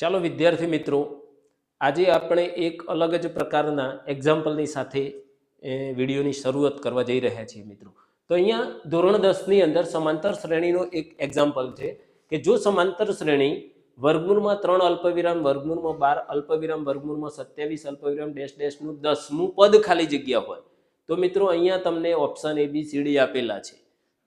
ચાલો વિદ્યાર્થી મિત્રો, આજે આપણે એક અલગ જ પ્રકારના એક્ઝામ્પલની સાથે વિડીયોની શરૂઆત કરવા જઈ રહ્યા છીએ મિત્રો. તો અહીંયા ધોરણ દસની અંદર સમાંતર શ્રેણીનો એક એક્ઝામ્પલ છે કે જો સમાંતર શ્રેણી વર્ગમૂળમાં ત્રણ અલ્પવિરામ, વર્ગમૂળમાં બાર અલ્પવિરામ, વર્ગમૂળમાં સત્યાવીસ અલ્પવિરામ, ડેશ ડેશનું દસમું પદ ખાલી જગ્યા હોય. તો મિત્રો અહીંયા તમને option A B C D આપેલા છે.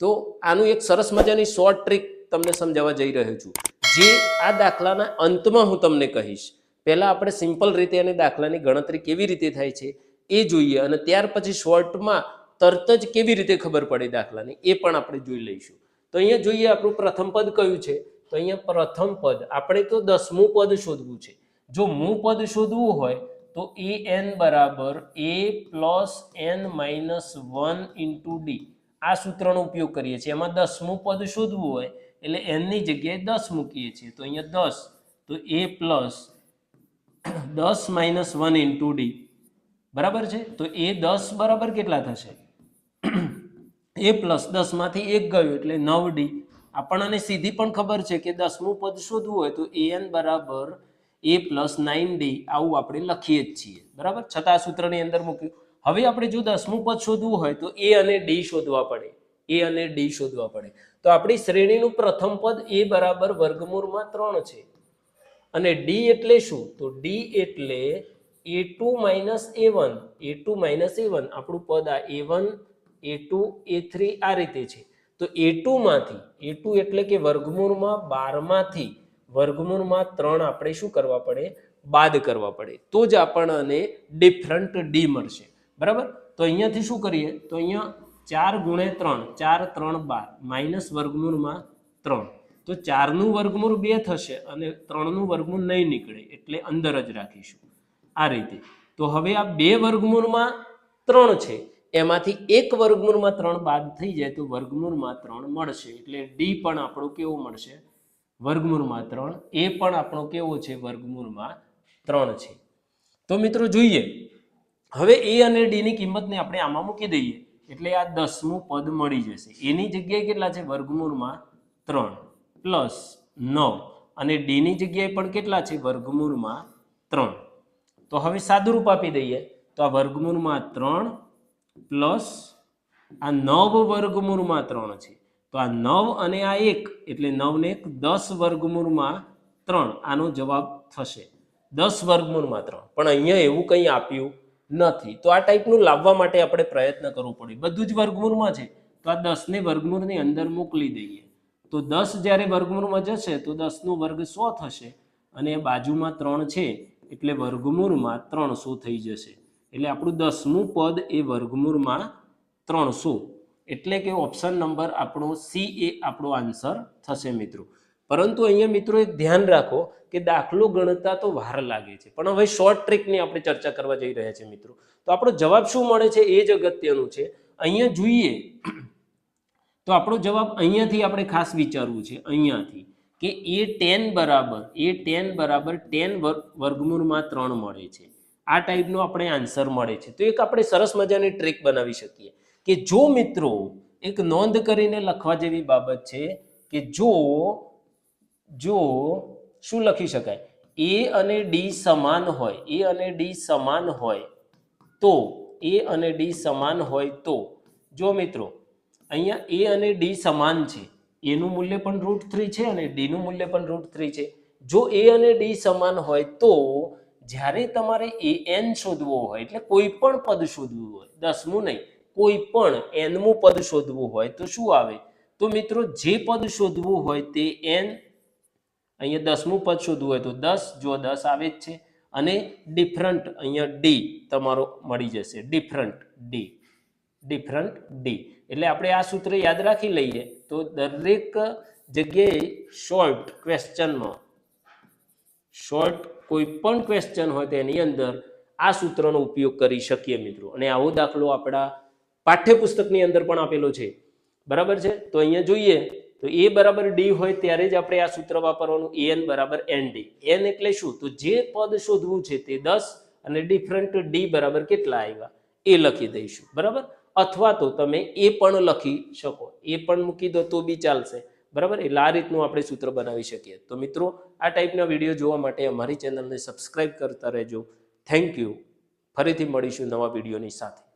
તો આનું એક સરસ મજાની શોર્ટ ટ્રીક તમને સમજાવવા જઈ રહ્યો છું. જે આ દાખલાના અંતમાં હું તમને કહીશ. પહેલાં આપણે સિમ્પલ રીતે અને દાખલાની ગણતરી કેવી રીતે થાય છે એ જોઈએ અને ત્યાર પછી શોર્ટમાં તરત જ કેવી રીતે ખબર પડે દાખલાની એ પણ આપણે જોઈ લઈશું. તો અહીંયા જોઈએ આપણું પ્રથમ પદ કયું છે? તો અહીંયા પ્રથમ પદ, આપણે તો દસમું પદ શોધવું છે. જો મું પદ શોધવું હોય, તો એ એન બરાબર A plus N minus one into D. આ સૂત્રનો ઉપયોગ કરીએ છીએ. એમાં દસમું પદ શોધવું હોય એટલે એનની જગ્યાએ દસ મૂકીએ છીએ. તો અહીંયા દસ, તો એ પ્લસ દસ માઇનસ વન ઇન્ટુ ડી. બરાબર છે? તો એ દસ બરાબર કેટલા થશે? એ પ્લસ દસમાંથી એક ગયું એટલે નવ ડી. આપણને સીધી પણ ખબર છે કે દસમું પદ શોધવું હોય તો એ એન બરાબર એ પ્લસ નાઇન ડી. આવું આપણે લખીએ જ છીએ. બરાબર? છતાં સૂત્રની અંદર મૂક્યું. હવે આપણે જો દસમું પદ શોધવું હોય તો એ અને ડી શોધવા પડે. એ અને ડી શોધવા પડે. તો આપણી શ્રેણીનું પ્રથમ પદ એ બરાબર વર્ગમૂળમાં ત્રણ છે. અને ડી એટલે શું? તો ડી એટલે A two minus A one. A two minus A one. આપણું પદ આ A one, A two, A three આ રીતે છે. તો એ ટુમાંથી એ ટુ એટલે કે વર્ગમૂળમાં બારમાંથી, વર્ગમૂળમાં ત્રણ આપણે શું કરવા પડે? બાદ કરવા પડે. તો જ આપણને ડિફરન્ટ ડી મળશે. બરાબર? તો અહીંયાથી શું કરીએ? તો અહીંયા ચાર ગુણે ત્રણ, ચાર, ત્રણ, બાર, માઇનસ વર્ગમૂળમાં ત્રણ. તો ચારનું વર્ગમૂળ બે થશે અને ત્રણનું વર્ગમૂળ નહીં નીકળે, એટલે અંદર જ રાખીશું. આ રીતે. તો હવે આ બે વર્ગમૂળમાં ત્રણ છે. એમાંથી એક વર્ગમૂળમાં ત્રણ બાદ થઈ જાય તો વર્ગમૂળમાં ત્રણ મળશે, એટલે ડી પણ આપણો કેવો મળશે? વર્ગમૂળમાં ત્રણ. એ પણ આપણો કેવો છે? વર્ગમૂળમાં ત્રણ છે. તો મિત્રો જોઈએ. હવે એ અને ડીની કિંમતને આપણે આમાં મૂકી દઈએ. એટલે આ દસમું પદ મળી જશે. એની જગ્યાએ કેટલા છે? વર્ગમૂળમાં ત્રણ પ્લસ નવ. અને ડીની જગ્યાએ પણ કેટલા છે? વર્ગમૂળમાં ત્રણ. તો હવે સાદુરૂપ આપી દઈએ. તો આ વર્ગમૂળમાં ત્રણ પ્લસ આ નવ વર્ગમૂળમાં ત્રણ છે. તો આ નવ અને આ એક, એટલે નવને એક, દસ વર્ગમૂળમાં ત્રણ. આનો જવાબ થશે. દસ વર્ગમૂળમાં ત્રણ. પણ અહીંયા એવું કંઈ આપ્યું નથી. તો આ ટાઈપનું લાવવા માટે આપણે પ્રયત્ન કરવો પડે. બધું જ વર્ગમૂળમાં છે. તો આ દસને વર્ગમૂળની અંદર મોકલી દઈએ. તો દસ જ્યારે વર્ગમૂળમાં જશે, તો દસનો વર્ગ સો થશે અને બાજુમાં ત્રણ છે. એટલે વર્ગમૂળમાં ત્રણસો થઈ જશે. એટલે આપણું દસમું પદ એ વર્ગમૂળમાં ત્રણસો. એટલે કે ઓપ્શન નંબર આપણો સી એ આપણો આન્સર થશે, મિત્રો. પરંતુ અહીંયા મિત્રો એક ધ્યાન રાખો કે દાખલો ગણતા તો વાર લાગે છે. પણ હવે શોર્ટ ટ્રીકની આપણે ચર્ચા કરવા જઈ રહ્યા છીએ મિત્રો. તો આપણો જવાબ શું મળે છે? એ જ અગત્યનું છે. અહીંયા જોઈએ તો આપણો જવાબ અહીંયાથી આપણે ખાસ વિચારવું છે. અહીંયાથી કે એ ટેન બરાબર, એ ટેન બરાબર ટેન વર્ગમૂળમાં ત્રણ મળે છે. આ ટાઈપનો આપણે આન્સર મળે છે. તો એક આપણે સરસ મજાની ટ્રીક બનાવી શકીએ કે જો મિત્રો એક નોંધ કરીને લખવા જેવી બાબત છે કે જો જો શું લખી શકાય? એ અને ડી સમાન હોય એ અને ડી સમાન હોય, તો એ અને ડી સમાન હોય તો, જો મિત્રો, અહીંયા એ અને ડી સમાન છે એનું મૂલ્ય પણ રૂટ થ્રી છે અને ડીનું મૂલ્ય પણ રૂટ થ્રી છે. જો એ અને ડી સમાન હોય તો, જ્યારે તમારે એ એન શોધવો હોય, એટલે કોઈ પણ પદ શોધવું હોય દસમું નહીં, કોઈ પણ એનમું પદ શોધવું હોય, તો શું આવે? તો મિત્રો, જે પદ શોધવું હોય તે એન અહીંયા દસમું પદ શોધવું હોય તો દસ, જો દસ આવે જ છે, અને ડિફરન્ટ અહીંયા ડી તમારો મળી જશે. ડિફરન્ટ ડી ડિફરન્ટ ડી એટલે આપણે આ સૂત્ર યાદ રાખી લઈએ તો દરેક જગ્યાએ શોર્ટ ક્વેશ્ચનમાં શોર્ટ કોઈ પણ ક્વેશ્ચન હોય તેની અંદર આ સૂત્રનો ઉપયોગ કરી શકીએ મિત્રો. અને આવો દાખલો આપણા પાઠ્યપુસ્તકની અંદર પણ આપેલો છે. બરાબર છે? તો અહીંયા જોઈએ તો એ બરાબર ડી હોય ત્યારે જ આપણે આ સૂત્ર વાપરવાનું એન બરાબર એન ડી એન એટલે શું? તો જે પદ શોધવું છે તે દસ અને ડિફરન્ટ ડી બરાબર કેટલા આવ્યા? એ લખી દઈશું. બરાબર? અથવા તો તમે એ પણ લખી શકો. એ પણ મૂકી દો તો બી ચાલશે. બરાબર? એટલે આ રીતનું આપણે સૂત્ર બનાવી શકીએ. તો મિત્રો, આ ટાઈપના વીડિયો જોવા માટે અમારી ચેનલને સબસ્ક્રાઇબ કરતા રહેજો. થેન્ક યુ ફરીથી મળીશું નવા વિડીયોની સાથે.